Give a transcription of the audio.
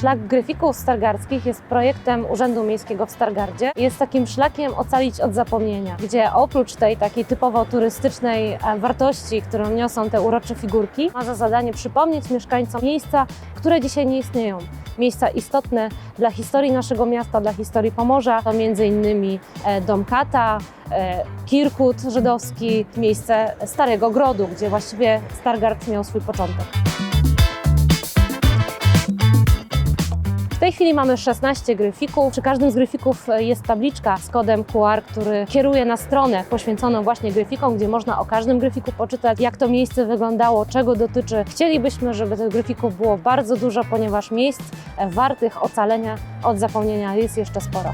Szlak Gryfików Stargardzkich jest projektem Urzędu Miejskiego w Stargardzie. Jest takim szlakiem ocalić od zapomnienia, gdzie oprócz tej takiej typowo turystycznej e, wartości, którą niosą te urocze figurki, ma za zadanie przypomnieć mieszkańcom miejsca, które dzisiaj nie istnieją. Miejsca istotne dla historii naszego miasta, dla historii Pomorza. To m.in. e, Dom Kata, e, Kirkut żydowski, miejsce Starego Grodu, gdzie właściwie Stargard miał swój początek. Tej chwili mamy 16 gryfików. Przy każdym z gryfików e, jest tabliczka z kodem QR, który kieruje na stronę poświęconą właśnie gryfikom, gdzie można o każdym gryfiku poczytać, jak to miejsce wyglądało, czego dotyczy. Chcielibyśmy, żeby tych gryfików było bardzo dużo, ponieważ miejsc e, wartych ocalenia od zapomnienia jest jeszcze sporo.